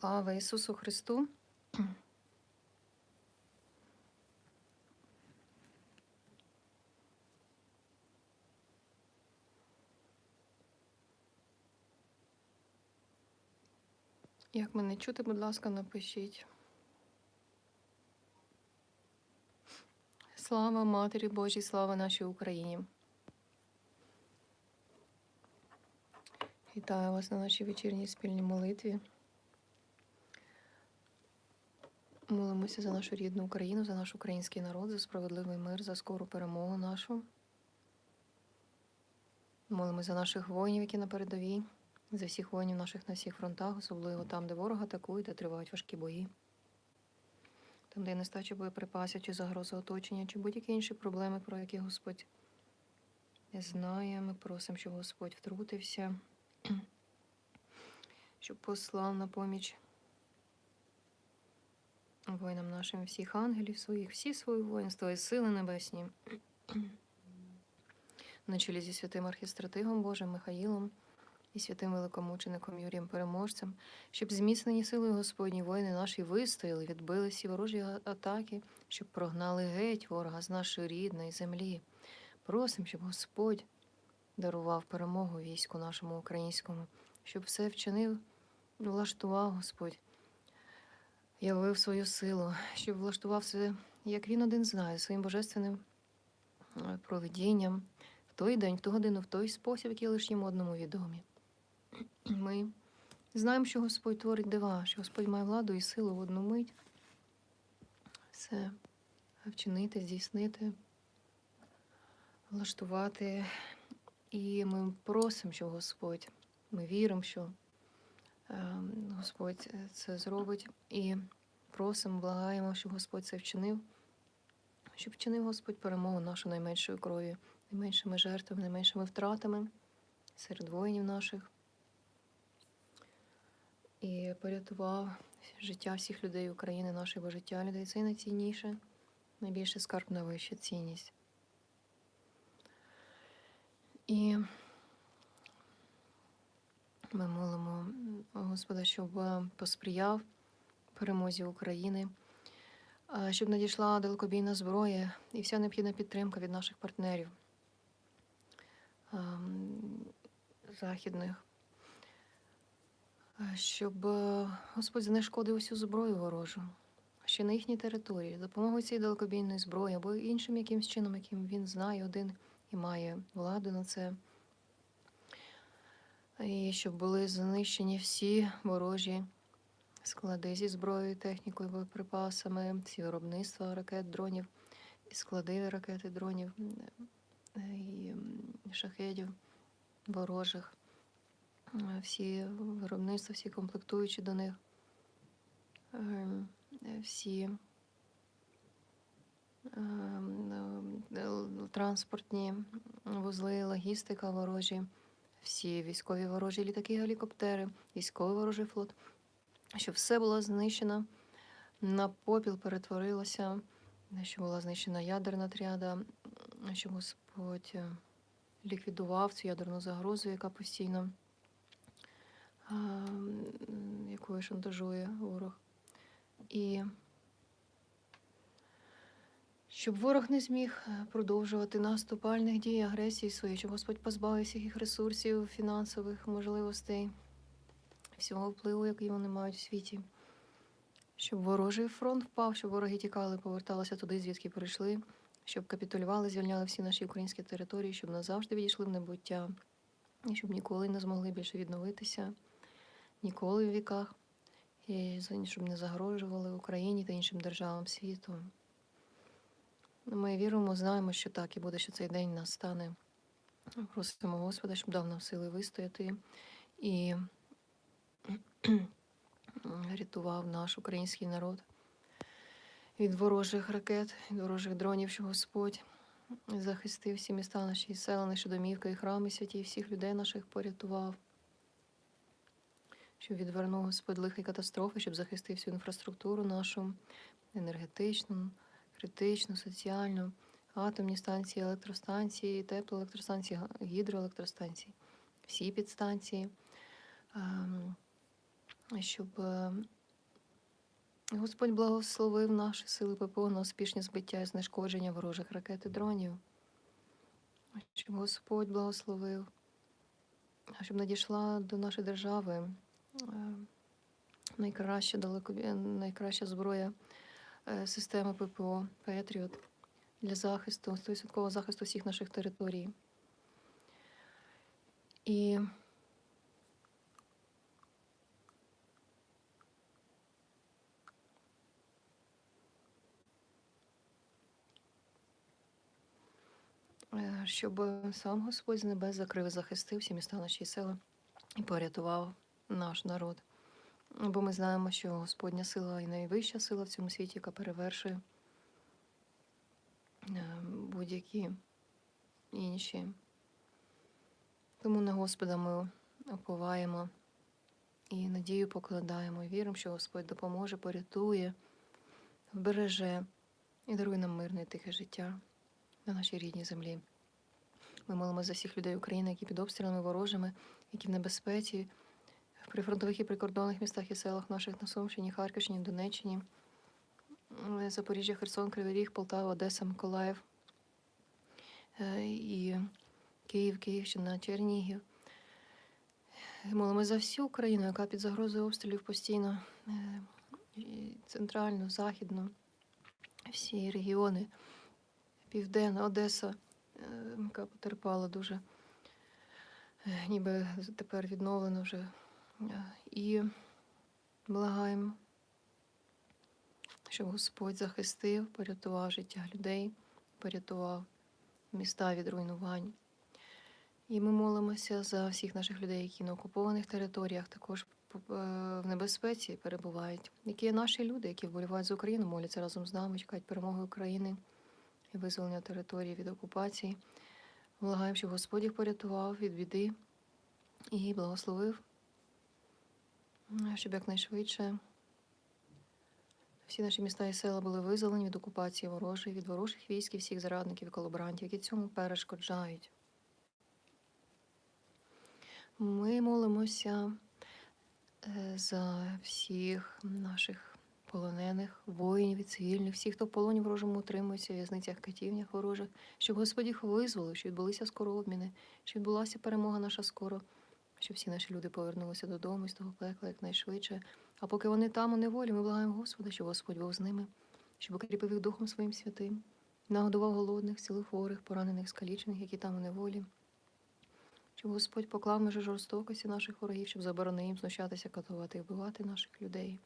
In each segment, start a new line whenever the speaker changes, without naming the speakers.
Слава Ісусу Христу! Як мене чути, будь ласка, напишіть. Слава Матері Божій, слава нашій Україні. Вітаю вас на нашій вечірній спільній молитві. Молимося за нашу рідну Україну, за наш український народ, за справедливий мир, за скору перемогу нашу. Молимося за наших воїнів, які на передовій, за всіх воїнів наших на всіх фронтах, особливо там, де ворог атакує, де тривають важкі бої. Там, де є нестача боєприпасів, чи загроза оточення, чи будь-які інші проблеми, про які Господь знає. Ми просимо, щоб Господь втрутився, щоб послав на поміч воїнам нашим всіх ангелів своїх, всі свої воїнства і сили небесні. На чолі зі святим архістратигом Божим Михаїлом і святим великомучеником Юрієм Переможцем, щоб зміцнені силою Господні воїни наші вистояли, відбили всі ворожі атаки, щоб прогнали геть ворога з нашої рідної землі. Просим, щоб Господь дарував перемогу війську нашому українському, щоб все вчинив, влаштував Господь, явив свою силу, щоб влаштував все, як він один знає, своїм божественним е, провидінням в той день, в ту годину, в той спосіб, який лише йому одному відомі. Ми знаємо, що Господь творить дива, що Господь має владу і силу в одну мить все вчинити, здійснити, влаштувати. І ми просимо, що Господь, ми віримо, що Господь це зробить. І просимо, благаємо, щоб Господь це вчинив, щоб вчинив Господь перемогу нашу найменшою кров'ю, найменшими жертвами, найменшими втратами серед воїнів наших. І порятував життя всіх людей України, нашого життя людей. Це найцінніше, найбільше скарб найвища цінність. І ми молимо Господа, щоб е, посприяв перемозі України, е, щоб надійшла далекобійна зброя і вся необхідна підтримка від наших партнерів ем, західних, Е, щоб Господь знешкодив усю зброю ворожу, ще на їхній території, допомогою цієї далекобійної зброї або іншим якимсь чином, яким він знає один і має владу на це. І щоб були знищені всі ворожі склади зі зброєю, технікою, боєприпасами, всі виробництва ракет, дронів, і склади ракет і дронів е, і шахедів ворожих, Е, всі виробництва, всі комплектуючі до них, ем, е, всі ем, е, л- транспортні вузли, логістика ворожі, всі військові ворожі літаки, гелікоптери, військовий ворожий флот, щоб все було знищено, на попіл перетворилося, щоб була знищена ядерна тріада, щоб Господь е, ліквідував цю ядерну загрозу, яка постійно якою шантажує ворог. І щоб ворог не зміг е, продовжувати наступальних дій, агресії своєї, щоб Господь позбавив всіх їх ресурсів, фінансових можливостей, всього впливу, який вони мають в світі. Щоб ворожий фронт впав, щоб вороги тікали, поверталися туди, звідки прийшли, щоб капітулювали, звільняли всі наші українські території, щоб назавжди відійшли в небуття, і щоб ніколи не змогли більше відновитися, ніколи в віках, і щоб не загрожували Україні та іншим державам світу. Ми віримо, знаємо, що так і буде, що цей день настане. Просимо Господа, щоб дав нам сили вистояти і рятував наш український народ від ворожих ракет, від ворожих дронів, що Господь захистив всі міста наші, села, наші домівки і храми святі, і всіх людей наших порятував. Щоб відвернув Господь лихі катастрофи, щоб захистив всю інфраструктуру нашу, енергетичну, критичну, соціальну, атомні станції, електростанції, теплоелектростанції, гідроелектростанції, всі підстанції, ем, щоб е, Господь благословив наші сили ППО на успішні збиття і знешкодження ворожих ракет і дронів. Щоб Господь благословив, щоб надійшла до нашої держави е, найкраща, далеко, найкраща зброя системи ППО Петріот для захисту, 100% захисту всіх наших територій. І е, щоб сам Господь з небес закрив і захистив всі міста наші села і порятував наш народ. Бо ми знаємо, що Господня сила і найвища сила в цьому світі, яка перевершує е, будь-які інші. Тому на Господа ми оповаємо і надію покладаємо, і віримо, що Господь допоможе, порятує, вбереже і дарує нам мирне і тихе життя на нашій рідній землі. Ми молимо за всіх людей України, які під обстрілами ворожими, які в небезпеці, прифронтових і прикордонних містах і селах наших на Сумщині, Харківщині, Донеччині, е, Запоріжжя, Херсон, Кривий Ріг, Полтава, Одеса, Миколаїв е, і Київ, Київщина, Чернігів. Молимо за всю Україну, яка під загрозою обстрілів постійно, е, центральну, західну, всі регіони, Південна, Одеса, яка потерпала дуже, ніби тепер відновлено вже. Е, І благаємо, щоб Господь захистив, порятував життя людей, порятував міста від руйнувань. І ми молимося за всіх наших людей, які на окупованих територіях також е, в небезпеці перебувають. Які є наші люди, які вболівають за Україну, моляться разом з нами, чекають перемоги України і визволення території від окупації. Благаємо, щоб Господь їх порятував від біди і благословив, щоб якнайшвидше всі наші міста і села були визволені від окупації ворожої, від ворожих військ і всіх зарадників і колаборантів, які цьому перешкоджають. Ми молимося е, за всіх наших полонених, воїнів і цивільних, всіх, хто в полоні ворожому утримується, в в'язницях, катівнях ворожих, щоб Господь їх визволив, щоб відбулися скоро обміни, щоб відбулася перемога наша скоро, щоб всі наші люди повернулися додому з того пекла якнайшвидше. А поки вони там у неволі, ми благаємо Господа, щоб Господь був з ними, щоб укріпив їх Духом Своїм святим, нагодував голодних, цілих хворих, поранених, скалічених, які там у неволі щоб Господь поклав межі жорстокості наших ворогів, щоб заборонив їм знущатися, катувати і вбивати наших людей.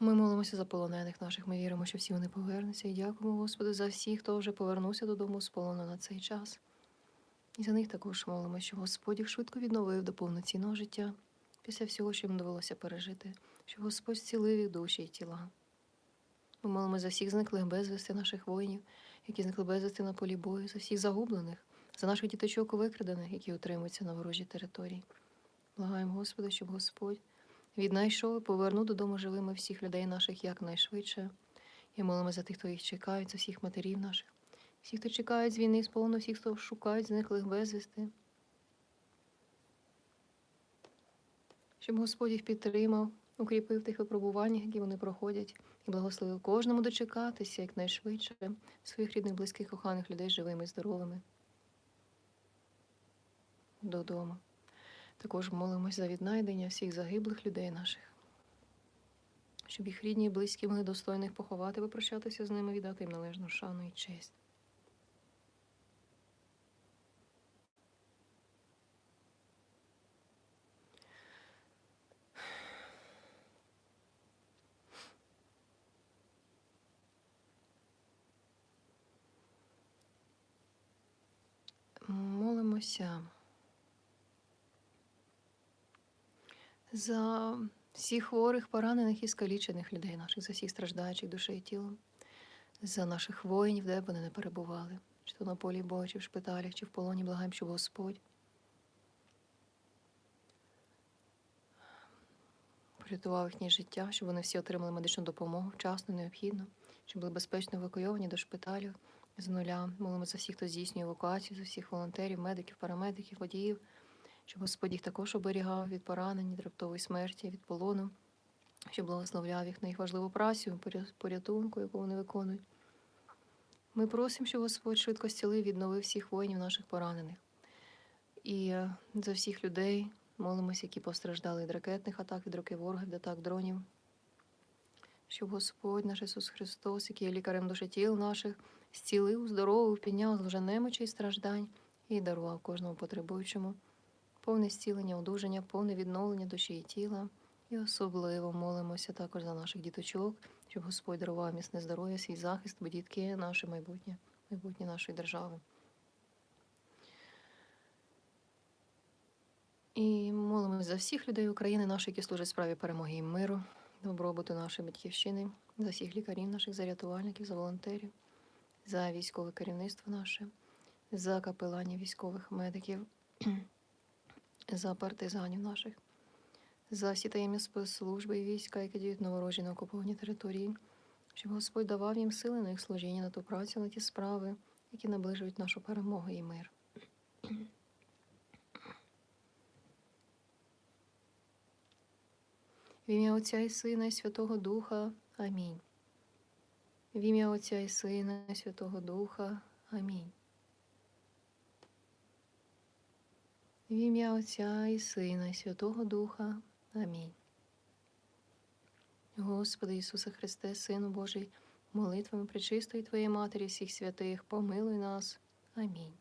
Ми молимося за полонених наших. Ми віримо, що всі вони повернуться, і дякуємо Господу за всіх, хто вже повернувся додому з полону на цей час. І за них також молимо, щоб Господь їх швидко відновив до повноцінного життя після всього, що їм довелося пережити, щоб Господь зцілив їх душі і тіла. Ми молимо за всіх зниклих безвісти наших воїнів, які зникли безвісти на полі бою, за всіх загублених, за наших діточок викрадених, які утримуються на ворожій території. Благаємо Господа, щоб Господь віднайшов і повернув додому живими всіх людей наших якнайшвидше. І молимо за тих, хто їх чекають, за всіх матерів наших, всіх, хто чекають з війни, з полону, всіх, хто шукають зниклих безвісти. Щоб Господь їх підтримав, укріпив тих випробуваннях, які вони проходять, і благословив кожному дочекатися якнайшвидше своїх рідних, близьких, коханих людей живими і здоровими додому. Також молимось за віднайдення всіх загиблих людей наших, щоб їх рідні і близькі могли достойно їх поховати, попрощатися з ними, віддати їм належну шану і честь. Молимося за всіх хворих, поранених і скалічених людей наших, за всіх страждаючих душею і тілом, за наших воїнів, де б вони не перебували, чи то на полі бою, чи в шпиталях, чи в полоні, благаємо, щоб Господь порятував їхнє життя, щоб вони всі отримали медичну допомогу вчасно, необхідно, щоб були безпечно евакуйовані до шпиталів з нуля. Молимо за всіх, хто здійснює евакуацію, за всіх волонтерів, медиків, парамедиків, водіїв, щоб Господь їх також оберігав від поранень, від раптової смерті, від полону, щоб благословляв їх на їх важливу працю, порятунку, яку вони виконують. Ми просимо, щоб Господь швидко зцілив, відновив всіх воїнів наших поранених. І за всіх людей молимося, які постраждали від ракетних атак, від руки ворога, від атак дронів. Щоб Господь наш Ісус Христос, який є лікарем душі тіл наших, зцілив, здоровив, підняв з і страждань і дарував кожному потребуючому повне зцілення, одужання, повне відновлення душі і тіла. І особливо молимося також за наших діточок, щоб Господь дарував міцне здоров'я, свій захист, бо дітки наше майбутнє, майбутнє нашої держави. І молимося за всіх людей України, наших, які служать справі перемоги і миру, добробуту нашої батьківщини, за всіх лікарів наших, за рятувальників, за волонтерів, за військове керівництво наше, за капеланів військових медиків, за партизанів наших, за всі таємні спецслужби і війська, які діють на ворожі на окупованій території, щоб Господь давав їм сили на їх служіння, на ту працю, на ті справи, які наближують нашу перемогу і мир. В ім'я Отця і Сина і Святого Духа. Амінь. В ім'я Отця і Сина і Святого Духа. Амінь. В ім'я Отця і Сина і Святого Духа. Амінь. Господи Ісусе Христе, Сину Божий, молитвами пречистої Твоєї Матері всіх святих, помилуй нас. Амінь.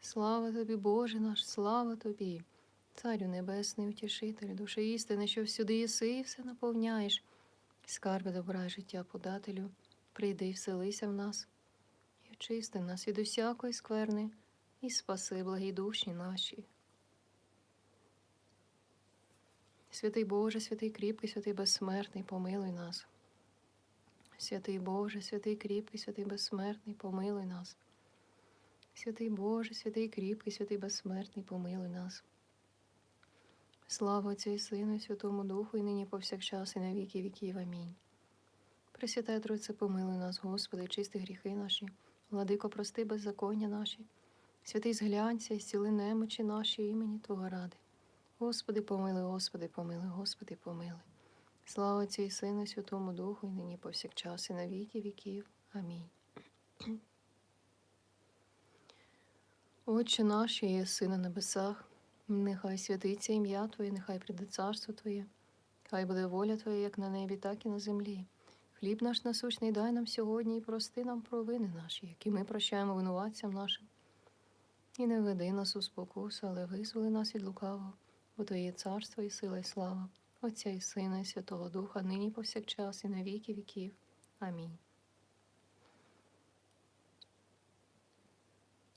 Слава тобі, Боже наш, слава тобі, Царю Небесний, утішителю, душі істини, що всюди єси і все наповняєш. Скарби добра життя подателю, прийди і вселися в нас, і очисти нас від усякої скверни, і спаси благі душі наші. Святий Боже, святий кріпкий, святий безсмертний, помилуй нас. Святий Боже, святий кріпкий, святий безсмертний, помилуй нас. Святий Боже, святий кріпкий, святий безсмертний, помилуй нас. Слава Отцю і Сину, і Святому Духу, і нині повсякчас, і на віки віків. Амінь. Пресвятая Тройце, помилуй нас, Господи, чисти гріхи наші, владико, прости беззаконня наші, святий зглянься і зціли немочі наші імені Твого ради. Господи, помилуй, Господи, помилуй, Господи, помилуй. Слава Отцю і Сину, і Святому Духу, і нині повсякчас, і на віки віків. Амінь. Отче наш, що єси на небесах, нехай святиться ім'я Твоє, нехай прийде царство Твоє, хай буде воля Твоя, як на небі, так і на землі. Хліб наш насущний дай нам сьогодні і прости нам провини наші, які ми прощаємо винуватцям нашим. І не веди нас у спокусу, але визволи нас від лукавого, бо Твоє царство і сила, і слава, Отця і Сина, і Святого Духа, нині повсякчас, і на віки віків. Амінь.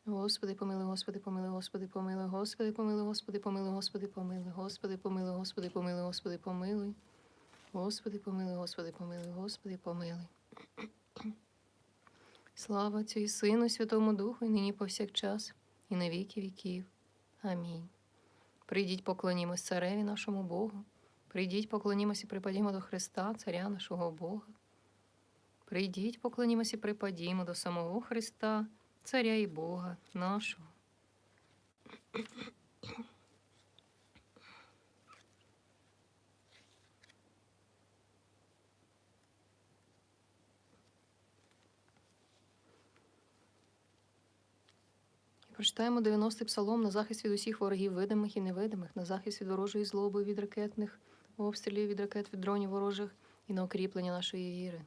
Господи, помилуй, Господи, помилуй, Господи, помилуй, Господи, помилуй, Господи, помилуй, Господи, помилуй, Господи, помилуй, Господи, помилуй, Господи, помилуй. Господи, помилуй, Господи, помилуй, Господи, помилуй. Слава Отцю і Сину, Святому Духу, і нині повсякчас, і на віки віків. Амінь. Прийдіть, поклонімось цареві нашому Богу. Прийдіть, поклонімось і припадімо до Христа, царя нашого Бога. Прийдіть, поклонімось і припадімо до самого Христа, царя і Бога нашого. Прочитаємо 90-й псалом на захист від усіх ворогів, видимих і невидимих, на захист від ворожої злоби, від ракетних обстрілів, від ракет, від дронів ворожих і на укріплення нашої віри.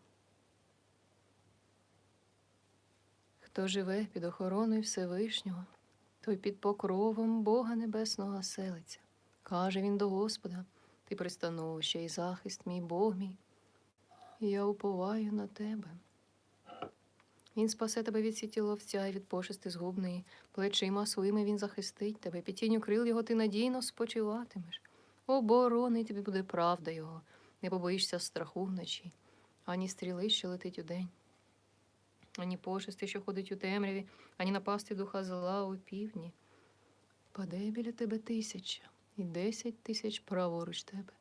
Хто живе під охороною Всевишнього, той під покровом Бога Небесного селиться. Каже він до Господа, ти пристановище і захист, мій Бог мій. І я уповаю на тебе. Він спасе тебе від сіті ловця і від пошести згубної, плечима своїми він захистить тебе, під тінню крил його ти надійно спочиватимеш. Оборонить тобі буде правда його, не побоїшся страху вночі, ані стріли, що летить удень ані пошести, що ходить у темряві, ані напасти духа зла у півдні. Паде біля тебе тисяча і десять тисяч праворуч тебе,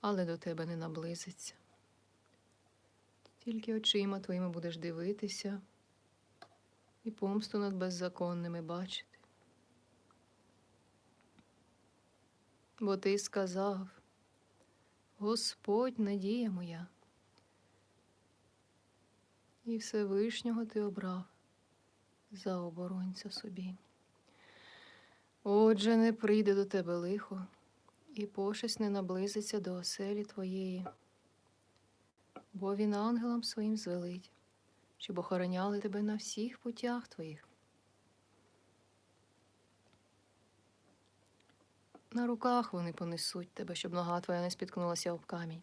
але до тебе не наблизиться. Тільки очима твоїми будеш дивитися і помсту над беззаконними бачити. Бо ти сказав, Господь надія моя, і Всевишнього ти обрав за оборонця собі. Отже, не прийде до тебе лихо, і пошесть не наблизиться до оселі твоєї, бо він ангелам своїм звелить, щоб охороняли тебе на всіх путях твоїх. На руках вони понесуть тебе, щоб нога твоя не спіткнулася об камінь.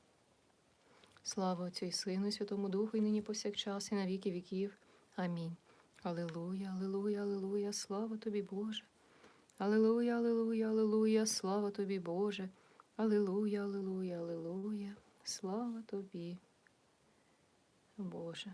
Слава Отцю і Сину, і Святому Духу, і нині повсякчас, і на віки віків. Амінь. Аллилуйя, Аллилуйя, Аллилуйя, слава тобі, Боже. Аллилуйя, Аллилуйя, Аллилуйя, слава тобі, Боже. Аллилуйя, Аллилуйя, Аллилуйя, слава тобі, Боже.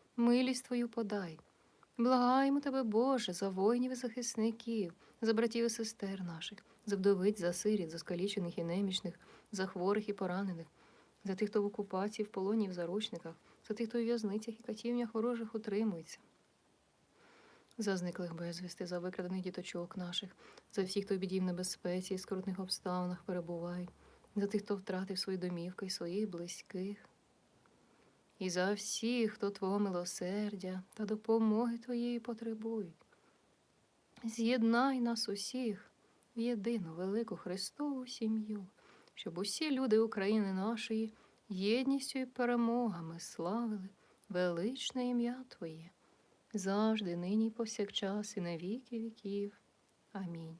милість Твою подай. Благаємо Тебе, Боже, за воїнів і захисників, за братів і сестер наших, за вдовиць, за сиріт, за скалічених і немічних, за хворих і поранених, за тих, хто в окупації, в полоні, в заручниках, за тих, хто у в'язницях і катівнях ворожих утримується, за зниклих безвісти, за викрадених діточок наших, за всіх, хто в біді в небезпеці і скрутних обставинах перебувають, за тих, хто втратив свої домівки і своїх близьких, і за всіх, хто Твого милосердя та допомоги Твоєї потребують. З'єднай нас усіх в єдину велику Христову сім'ю, щоб усі люди України нашої єдністю і перемогами славили величне ім'я Твоє, завжди, нині, повсякчас, і на віки віків. Амінь.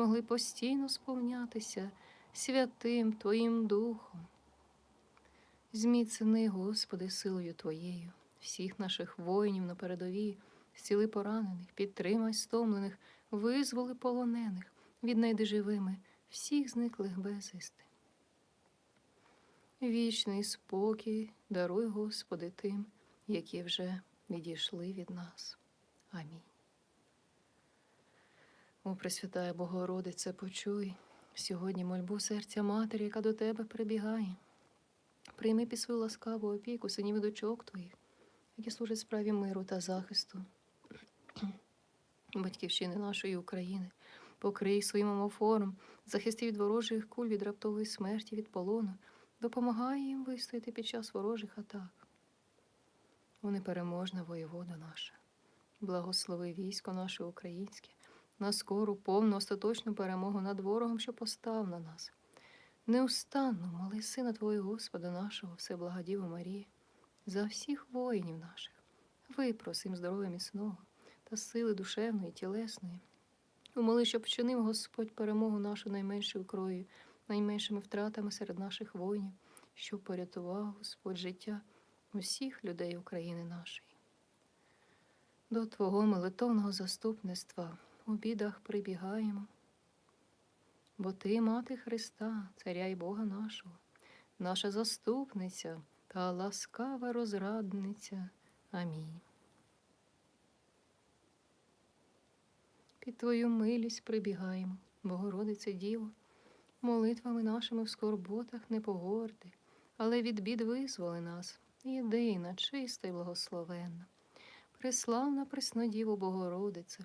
могли постійно сповнятися святим Твоїм Духом. Зміцни, Господи, силою Твоєю, всіх наших воїнів на передовій, зціли поранених, підтримай стомлених, визволи полонених, віднайди живими всіх зниклих безвісти. Вічний спокій даруй, Господи, тим, які вже відійшли від нас. Амінь. О, Пресвятая Богородице, почуй сьогодні мольбу серця матері, яка до тебе прибігає. Прийми під свою ласкаву опіку синів і дочок твоїх, які служать справі миру та захисту батьківщини нашої України. Покрий своїм омофором, захисти від ворожих куль, від раптової смерті, від полону, допомагай їм вистояти під час ворожих атак. О непереможна воєвода наша, благослови військо наше українське, на скору, повну, остаточну перемогу над ворогом, що постав на нас. Неустанно моли Сина Твого Господа нашого, Всеблагодіву Марії, за всіх воїнів наших, випроси їм здоров'я міцного та сили душевної, тілесної. Умоли, щоб вчинив Господь перемогу нашу найменшою кров'ю, найменшими втратами серед наших воїнів, щоб порятував Господь життя усіх людей України нашої. До Твого молитовного заступництва у бідах прибігаємо. бо ти мати Христа, Царя й Бога нашого, наша заступниця та ласкава розрадниця. Амінь. Під Твою милість прибігаємо, Богородице Діво, молитвами нашими в скорботах не погорди, але від бід визволи нас, єдина, чиста й благословенна. Преславна Преснодіво Богородице,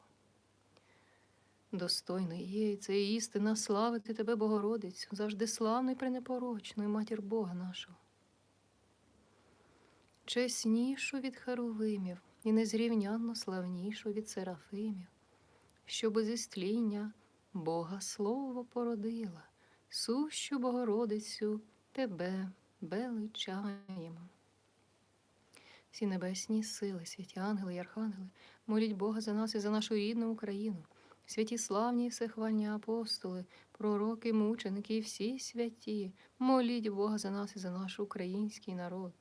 Достойно є і це істина славити тебе, Богородицю, завжди славну і пренепорочну, і матір Бога нашого. Чеснішу від Херувимів і незрівнянно славнішу від Серафимів, що без істління Бога Слово породила, сущу Богородицю тебе величаємо. Всі небесні сили, святі ангели й архангели, моліть Бога за нас і за нашу рідну Україну, святі славні всехвальні апостоли, пророки, мученики і всі святі, моліть Бога за нас і за наш український народ.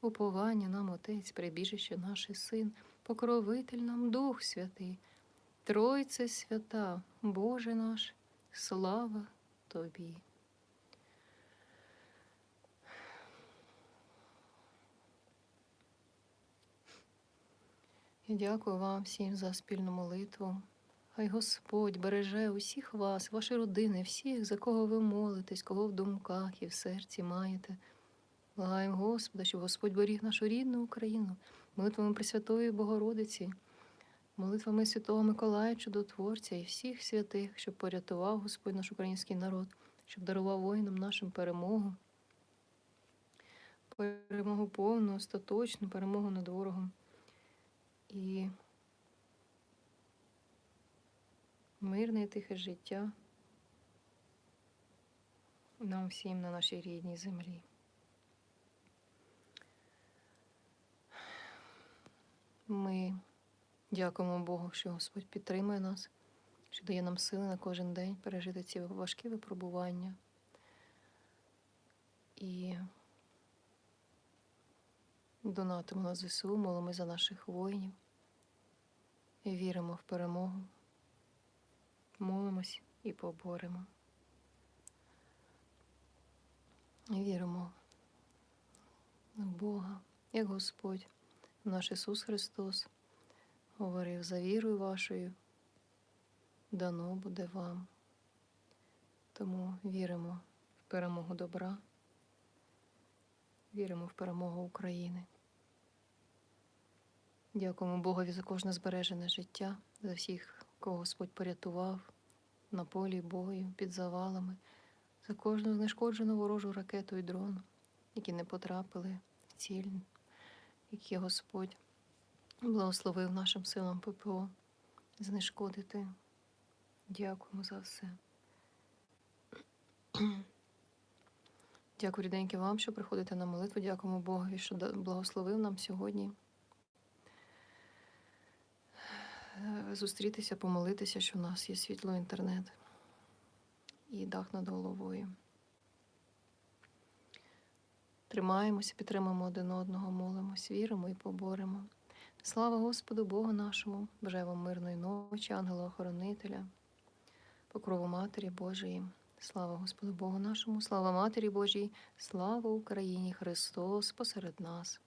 Уповання нам, Отець, прибіжище наше Син, покровитель нам Дух Святий, Тройце свята, Боже наш, слава Тобі. Я дякую вам всім за спільну молитву. Хай Господь береже усіх вас, ваші родини, всіх, за кого ви молитесь, кого в думках і в серці маєте. Благаємо Господа, щоб Господь беріг нашу рідну Україну, молитвами Пресвятої Богородиці, молитвами Святого Миколая, Чудотворця і всіх святих, щоб порятував Господь наш український народ, щоб дарував воїнам нашим перемогу, перемогу повну, остаточну, перемогу над ворогом. І мирне і тихе життя нам всім на нашій рідній землі. Ми дякуємо Богу, що Господь підтримує нас, що дає нам сили на кожен день пережити ці важкі випробування. І донатимо на ЗСУ, молимо за наших воїнів і віримо в перемогу. Молимось і поборемо. Віримо в Бога, як Господь наш Ісус Христос говорив за вірою вашою, дано буде вам. Тому віримо в перемогу добра, віримо в перемогу України. Дякуємо Богові за кожне збережене життя, за всіх, кого Господь порятував на полі бою, під завалами, за кожну знешкоджену ворожу ракету і дрон, які не потрапили в ціль які Господь благословив нашим силам ППО знешкодити. Дякуємо за все. Дякую, ріденьки, вам, що приходите на молитву. Дякуємо Богові, що благословив нам сьогодні. Зустрітися, помолитися, що в нас є світло, інтернет і дах над головою. Тримаємося, підтримуємо один одного, молимось, віримо і поборемо. Слава Господу Богу нашому, бажаю вам мирної ночі, ангела-охоронителя, покрову Матері Божої. Слава Господу Богу нашому, слава Матері Божій, слава Україні, Христос посеред нас.